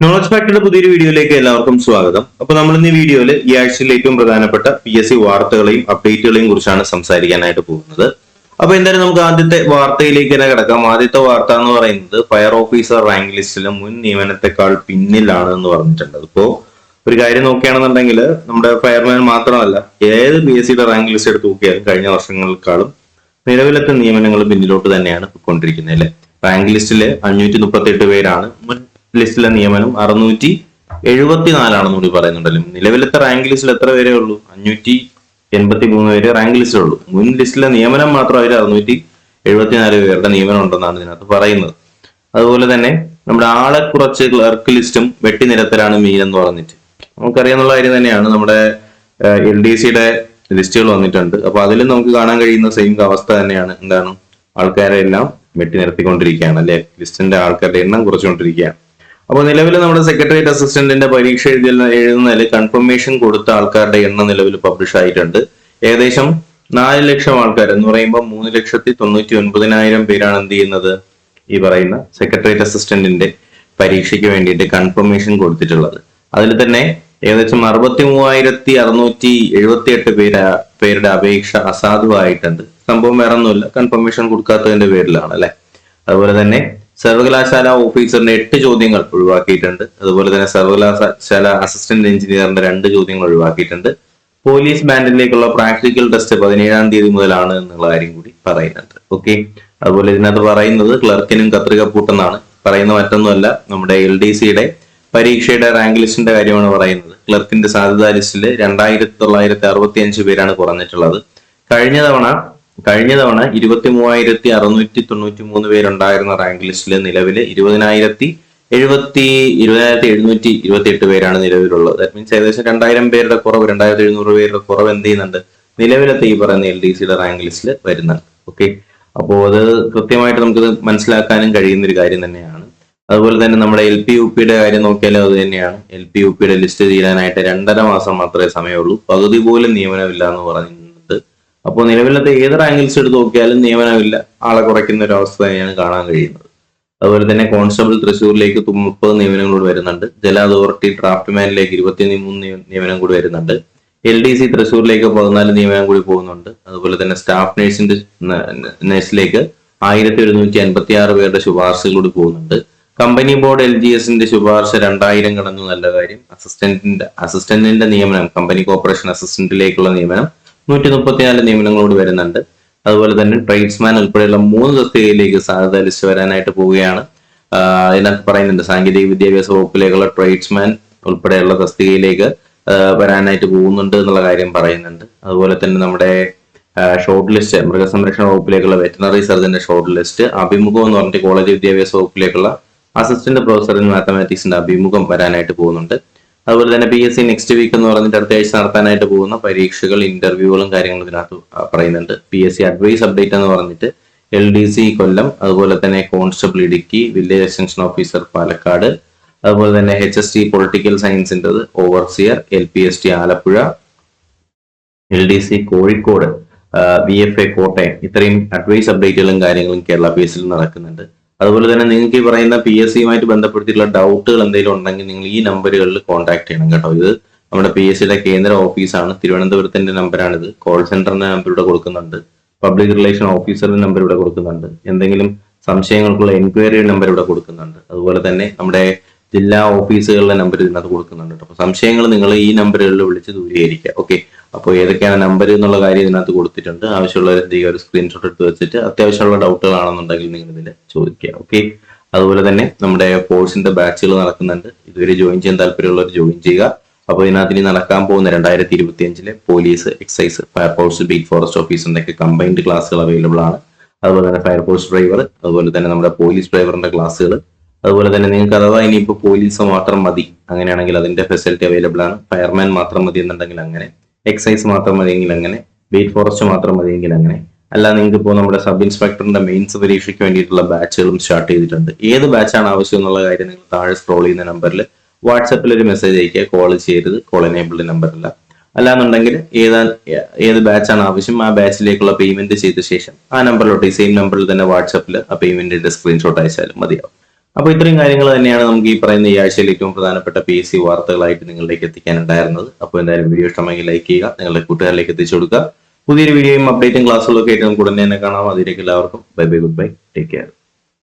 Knowledge ഫാക്ടറിയുടെ പുതിയൊരു വീഡിയോയിലേക്ക് എല്ലാവർക്കും സ്വാഗതം. അപ്പൊ നമ്മൾ ഇന്ന് ഈ വീഡിയോയിൽ ഈ ആഴ്ചയിലെ ഏറ്റവും പ്രധാനപ്പെട്ട പി എസ് സി വാർത്തകളെയും അപ്ഡേറ്റുകളെയും കുറിച്ചാണ് സംസാരിക്കാനായിട്ട് പോകുന്നത്. അപ്പൊ എന്തായാലും നമുക്ക് ആദ്യത്തെ വാർത്തയിലേക്ക് തന്നെ കിടക്കാം. ആദ്യത്തെ വാർത്ത എന്ന് പറയുന്നത് ഫയർ ഓഫീസർ റാങ്ക് ലിസ്റ്റിലെ മുൻ നിയമനത്തെക്കാൾ പിന്നിലാണ് എന്ന് പറഞ്ഞിട്ടുണ്ട് ഇപ്പോ ഒരു കാര്യം നോക്കുകയാണെന്നുണ്ടെങ്കിൽ നമ്മുടെ ഫയർമാൻ മാത്രമല്ല ഏത് പി എസ് സിയുടെ റാങ്ക് ലിസ്റ്റ് എടുത്ത് നോക്കിയാലും കഴിഞ്ഞ വർഷങ്ങളെക്കാളും നിലവിലത്തെ നിയമനങ്ങൾ പിന്നിലോട്ട് തന്നെയാണ് പോയിക്കൊണ്ടിരിക്കുന്നത് അല്ലെ? റാങ്ക് ലിസ്റ്റിലെ അഞ്ഞൂറ്റി മുപ്പത്തി എട്ട് പേരാണ് മുൻ ലിസ്റ്റിലെ നിയമനം അറുന്നൂറ്റി എഴുപത്തിനാലാണെന്ന് കൂടി പറയുന്നുണ്ടല്ലോ. നിലവിലത്തെ റാങ്ക് ലിസ്റ്റിൽ എത്ര പേരേ ഉള്ളൂ? അഞ്ഞൂറ്റി എൺപത്തി മൂന്ന് പേര് റാങ്ക് ലിസ്റ്റിൽ ലിസ്റ്റിലുള്ളൂ മുൻ ലിസ്റ്റിലെ നിയമനം മാത്രം അവർ അറുന്നൂറ്റി എഴുപത്തിനാല് പേരുടെ നിയമനം ഉണ്ടെന്നാണ് ഇതിനകത്ത് പറയുന്നത്. അതുപോലെ തന്നെ നമ്മുടെ ആളെ കുറച്ച് ക്ലർക്ക് ലിസ്റ്റും വെട്ടിനിരത്തലാണ് മീൻ എന്ന് പറഞ്ഞിട്ട്. നമുക്കറിയാവുന്ന കാര്യം തന്നെയാണ് നമ്മുടെ എൽ ഡി സിയുടെ ലിസ്റ്റുകൾ വന്നിട്ടുണ്ട്. അപ്പൊ അതിലും നമുക്ക് കാണാൻ കഴിയുന്ന സെയിം അവസ്ഥ തന്നെയാണ്. എന്താണ്? ആൾക്കാരെ എല്ലാം വെട്ടിനിരത്തിക്കൊണ്ടിരിക്കുകയാണ് അല്ലെ? ലിസ്റ്റിന്റെ ആൾക്കാരുടെ എണ്ണം കുറച്ചുകൊണ്ടിരിക്കുകയാണ്. അപ്പോൾ നിലവിൽ നമ്മുടെ സെക്രട്ടേറിയറ്റ് അസിസ്റ്റന്റിന്റെ പരീക്ഷ എഴുതുന്ന എഴുതുന്നതിൽ കൺഫർമേഷൻ കൊടുത്ത ആൾക്കാരുടെ എണ്ണം നിലവിൽ പബ്ലിഷ് ആയിട്ടുണ്ട്. ഏകദേശം നാല് ലക്ഷം ആൾക്കാർ എന്ന് പറയുമ്പോൾ മൂന്ന് ലക്ഷത്തി തൊണ്ണൂറ്റി ഒൻപതിനായിരം പേരാണ് എന്ത് ചെയ്യുന്നത്? ഈ പറയുന്ന സെക്രട്ടേറിയറ്റ് അസിസ്റ്റന്റിന്റെ പരീക്ഷയ്ക്ക് വേണ്ടിയിട്ട് കൺഫർമേഷൻ കൊടുത്തിട്ടുള്ളത്. അതിൽ തന്നെ ഏകദേശം അറുപത്തി മൂവായിരത്തി അറുന്നൂറ്റി എഴുപത്തി എട്ട് പേര് പേരുടെ അപേക്ഷ അസാധുവായിട്ടുണ്ട്. സംഭവം വേറെ ഒന്നുമില്ല കൺഫർമേഷൻ കൊടുക്കാത്തതിന്റെ പേരിലാണ് അല്ലെ? അതുപോലെ തന്നെ സർവകലാശാല ഓഫീസറിന്റെ എട്ട് ചോദ്യങ്ങൾ ഒഴിവാക്കിയിട്ടുണ്ട്. അതുപോലെ തന്നെ സർവകലാശാല അസിസ്റ്റന്റ് എഞ്ചിനീയറിന്റെ രണ്ട് ചോദ്യങ്ങൾ ഒഴിവാക്കിയിട്ടുണ്ട്. പോലീസ് ബാൻഡിലേക്കുള്ള പ്രാക്ടിക്കൽ ടെസ്റ്റ് പതിനേഴാം തീയതി മുതലാണ് എന്നുള്ള കാര്യം കൂടി പറയുന്നുണ്ട്. ഓക്കെ? അതുപോലെ ഇതിനകത്ത് പറയുന്നത് ക്ലർക്കിനും കത്രിക പൂട്ടെന്നാണ് പറയുന്ന മറ്റൊന്നുമല്ല നമ്മുടെ എൽ ഡി സിയുടെ പരീക്ഷയുടെ റാങ്ക് ലിസ്റ്റിന്റെ കാര്യമാണ് പറയുന്നത്. ക്ലർക്കിന്റെ സാധ്യതാ ലിസ്റ്റിൽ രണ്ടായിരത്തി തൊള്ളായിരത്തി അറുപത്തി അഞ്ച് പേരാണ് കുറഞ്ഞിട്ടുള്ളത്. കഴിഞ്ഞ തവണ കഴിഞ്ഞ തവണ ഇരുപത്തി മൂവായിരത്തി അറുന്നൂറ്റി തൊണ്ണൂറ്റി മൂന്ന് പേരുണ്ടായിരുന്ന റാങ്ക് ലിസ്റ്റിൽ നിലവിൽ ഇരുപതിനായിരത്തി എഴുപത്തി ഇരുപതിനായിരത്തി എഴുന്നൂറ്റി ഇരുപത്തി എട്ട് പേരാണ് നിലവിലുള്ളത്. ദാറ്റ് മീൻസ് ഏകദേശം രണ്ടായിരം പേരുടെ കുറവ് രണ്ടായിരത്തി എഴുന്നൂറ് പേരുടെ കുറവ് എന്ത് ചെയ്യുന്നുണ്ട്? നിലവിലത്തെ ഈ പറയുന്ന എൽ ഡി സിയുടെ റാങ്ക് ലിസ്റ്റിൽ വരുന്നുണ്ട്. ഓക്കെ അപ്പോൾ അത് കൃത്യമായിട്ട് നമുക്ക് മനസ്സിലാക്കാനും കഴിയുന്ന ഒരു കാര്യം തന്നെയാണ്. അതുപോലെ തന്നെ നമ്മുടെ എൽ പി യു പിയുടെ കാര്യം നോക്കിയാലും അത് തന്നെയാണ്. എൽ പി യു പിയുടെ ലിസ്റ്റ് തീരാനായിട്ട് രണ്ടര മാസം മാത്രമേ സമയമുള്ളൂ. പകുതി പോലും നിയമനമില്ല എന്ന് പറയുന്നുണ്ട് അപ്പോൾ നിലവിലത്തെ ഏത് റാങ്കിൽസ് എടുത്ത് നോക്കിയാലും നിയമനമില്ല. ആളെ കുറയ്ക്കുന്ന ഒരു അവസ്ഥ തന്നെയാണ് കാണാൻ കഴിയുന്നത്. അതുപോലെ തന്നെ കോൺസ്റ്റബിൾ തൃശ്ശൂരിലേക്ക് മുപ്പത് നിയമനം കൂടി വരുന്നുണ്ട്. ജല അതോറിറ്റി ഡ്രാഫ്റ്റ്മാനിലേക്ക് ഇരുപത്തി മൂന്ന് നിയ- നിയമനം കൂടി വരുന്നുണ്ട്. എൽ ഡി സി തൃശ്ശൂരിലേക്ക് പതിനാല് നിയമനം കൂടി പോകുന്നുണ്ട്. അതുപോലെ തന്നെ സ്റ്റാഫ് നഴ്സിന്റെ നഴ്സിലേക്ക് ആയിരത്തി ഒരുന്നൂറ്റി അൻപത്തി ആറ് പേരുടെ ശുപാർശകൾ കൂടി പോകുന്നുണ്ട്. കമ്പനി ബോർഡ് എൽ ജി എസിന്റെ ശുപാർശ രണ്ടായിരം കടന്നു. നല്ല കാര്യം. അസിസ്റ്റന്റിന്റെ അസിസ്റ്റന്റിന്റെ നിയമനം കമ്പനി കോർപ്പറേഷൻ അസിസ്റ്റന്റിലേക്കുള്ള നിയമനം നൂറ്റി മുപ്പത്തിനാല് നിയമനങ്ങളോട് വരുന്നുണ്ട്. അതുപോലെ തന്നെ ട്രേഡ്സ്മാൻ ഉൾപ്പെടെയുള്ള മൂന്ന് തസ്തികയിലേക്ക് സാധ്യത ലിസ്റ്റ് വരാനായിട്ട് പോവുകയാണ്. ഇതിനകത്ത് പറയുന്നുണ്ട് സാങ്കേതിക വിദ്യാഭ്യാസ വകുപ്പിലേക്കുള്ള ട്രേഡ്സ്മാൻ ഉൾപ്പെടെയുള്ള തസ്തികയിലേക്ക് വരാനായിട്ട് പോകുന്നുണ്ട് എന്നുള്ള കാര്യം പറയുന്നുണ്ട്. അതുപോലെ തന്നെ നമ്മുടെ ഷോർട്ട് ലിസ്റ്റ് മൃഗസംരക്ഷണ വകുപ്പിലേക്കുള്ള വെറ്റിനറി സർജന്റെ ഷോർട്ട് ലിസ്റ്റ് അഭിമുഖം എന്ന് പറഞ്ഞിട്ട് കോളേജ് വിദ്യാഭ്യാസ വകുപ്പിലേക്കുള്ള അസിസ്റ്റന്റ് പ്രൊഫസർ ഇൻ മാത്തമാറ്റിക്സിന്റെ അഭിമുഖം വരാനായിട്ട് പോകുന്നുണ്ട്. അതുപോലെ തന്നെ P S C next week എന്ന് പറഞ്ഞിട്ട് അടുത്ത ആഴ്ച നടത്താനായിട്ട് പോകുന്ന പരീക്ഷകൾ ഇന്റർവ്യൂകളും കാര്യങ്ങളും ഇതിനകത്ത് പറയുന്നുണ്ട്. P S C advise update എന്ന് പറഞ്ഞിട്ട് എൽ ഡി സി കൊല്ലം അതുപോലെ തന്നെ constable Idukki village extension officer Palakkad അതുപോലെ തന്നെ H S T political സയൻസിന്റെത് overseer L P S T Alappuzha L D C Kozhikode V F A Kottayam. ഇത്രയും advice അപ്ഡേറ്റുകളും കാര്യങ്ങളും കേരള സിയിൽ നടക്കുന്നുണ്ട്. അതുപോലെ തന്നെ നിങ്ങൾക്ക് ഈ പറയുന്ന പി എസ് സിയുമായിട്ട് ബന്ധപ്പെടുത്തിയിട്ടുള്ള ഡൗട്ടുകൾ എന്തെങ്കിലും ഉണ്ടെങ്കിൽ നിങ്ങൾ ഈ നമ്പറുകളിൽ കോൺടാക്ട് ചെയ്യണം കേട്ടോ. ഇത് നമ്മുടെ പി എസ് സിയുടെ കേന്ദ്ര ഓഫീസാണ് തിരുവനന്തപുരത്തിന്റെ നമ്പറാണിത് കോൾ സെന്ററിന്റെ നമ്പർ ഇവിടെ കൊടുക്കുന്നുണ്ട്. പബ്ലിക് റിലേഷൻ ഓഫീസറിന്റെ നമ്പർ ഇവിടെ കൊടുക്കുന്നുണ്ട്. എന്തെങ്കിലും സംശയങ്ങൾക്കുള്ള എൻക്വയറി നമ്പർ ഇവിടെ കൊടുക്കുന്നുണ്ട്. അതുപോലെ തന്നെ നമ്മുടെ ജില്ലാ ഓഫീസുകളുടെ നമ്പർ ഇതിനകത്ത് കൊടുക്കുന്നുണ്ട്. അപ്പൊ സംശയങ്ങൾ നിങ്ങൾ ഈ നമ്പറുകളിൽ വിളിച്ച് ദൂരീകരിക്കുക. ഓക്കെ അപ്പോൾ ഏതൊക്കെയാണ് നമ്പർ എന്നുള്ള കാര്യം ഇതിനകത്ത് കൊടുത്തിട്ടുണ്ട്. ആവശ്യമുള്ളവർ എന്ത് ചെയ്യുക? ഒരു സ്ക്രീൻഷോട്ട് എടുത്ത് വെച്ചിട്ട് അത്യാവശ്യമുള്ള ഡൗട്ടുകളാണെന്നുണ്ടെങ്കിൽ നിങ്ങൾ ഇതിൽ ചോദിക്കുക ഓക്കെ അതുപോലെ തന്നെ നമ്മുടെ കോഴ്സിന്റെ ബാച്ചുകൾ നടക്കുന്നുണ്ട്. ഇതുവരെ ജോയിൻ ചെയ്യാൻ താല്പര്യമുള്ളവർ ജോയിൻ ചെയ്യുക. അപ്പോൾ ഇതിനകത്ത് ഇനി നടക്കാൻ പോകുന്ന രണ്ടായിരത്തി ഇരുപത്തി അഞ്ചിലെ police excise fire force beat forest office എന്നൊക്കെ കമ്പൈൻഡ് ക്ലാസ്സുകൾ അവൈലബിൾ ആണ്. അതുപോലെ തന്നെ ഫയർഫോഴ്സ് ഡ്രൈവർ അതുപോലെ തന്നെ നമ്മുടെ പോലീസ് ഡ്രൈവറിന്റെ ക്ലാസ്സുകൾ അതുപോലെ തന്നെ നിങ്ങൾക്ക് അഥവാ ഇനിയിപ്പോൾ പോലീസ് മാത്രം മതി അങ്ങനെയാണെങ്കിൽ അതിന്റെ ഫെസിലിറ്റി അവൈലബിൾ ആണ്. ഫയർമാൻ മാത്രം മതി എന്നുണ്ടെങ്കിൽ അങ്ങനെ എക്സൈസ് മാത്രം മതിയെങ്കിൽ അങ്ങനെ വെയിറ്റ് ഫോറസ്റ്റ് മാത്രം മതിയെങ്കിൽ അങ്ങനെ. അല്ല നിങ്ങൾക്ക് ഇപ്പോൾ നമ്മുടെ സബ് ഇൻസ്പെക്ടറിന്റെ മെയിൻസ് പരീക്ഷയ്ക്ക് വേണ്ടിയിട്ടുള്ള ബാച്ചുകളും സ്റ്റാർട്ട് ചെയ്തിട്ടുണ്ട്. ഏത് ബാച്ചാണ് ആവശ്യം എന്നുള്ള കാര്യം നിങ്ങൾ താഴെ സ്ക്രോൾ ചെയ്യുന്ന നമ്പറിൽ വാട്സപ്പിൽ ഒരു മെസ്സേജ് അയക്കുക കോൾ ചെയ്യരുത് കോൾ എനേബിൾഡ് നമ്പറല്ല അല്ലാന്നുണ്ടെങ്കിൽ ഏതാ ഏത് ബാച്ചാണ് ആവശ്യം ആ ബാച്ചിലേക്കുള്ള പേയ്മെന്റ് ചെയ്ത ശേഷം ആ നമ്പറിലോട്ട് ഈ സെയിം നമ്പറിൽ തന്നെ വാട്സപ്പിൽ ആ പേയ്മെന്റിന്റെ സ്ക്രീൻഷോട്ട് അയച്ചാലും മതിയാവും. അപ്പൊ ഇത്രയും കാര്യങ്ങൾ തന്നെയാണ് നമുക്ക് ഈ പറയുന്ന ഈ ആഴ്ചയിൽ ഏറ്റവും പ്രധാനപ്പെട്ട പി എസ് സി വാർത്തകളായിട്ട് നിങ്ങളിലേക്ക് എത്തിക്കാൻ ഉണ്ടായിരുന്നത്. അപ്പോൾ എന്തായാലും വീഡിയോ ഇഷ്ടമെങ്കിൽ ലൈക്ക് ചെയ്യുക നിങ്ങളുടെ കൂട്ടുകാരിലേക്ക് എത്തിച്ചു കൊടുക്കുക. പുതിയൊരു വീഡിയോയും അപ്ഡേറ്റും ക്ലാസ്സുകളൊക്കെ ആയിട്ട് നമുക്ക് ഉടനെ തന്നെ കാണാം. അതിലേക്ക് എല്ലാവർക്കും bye bye goodbye take care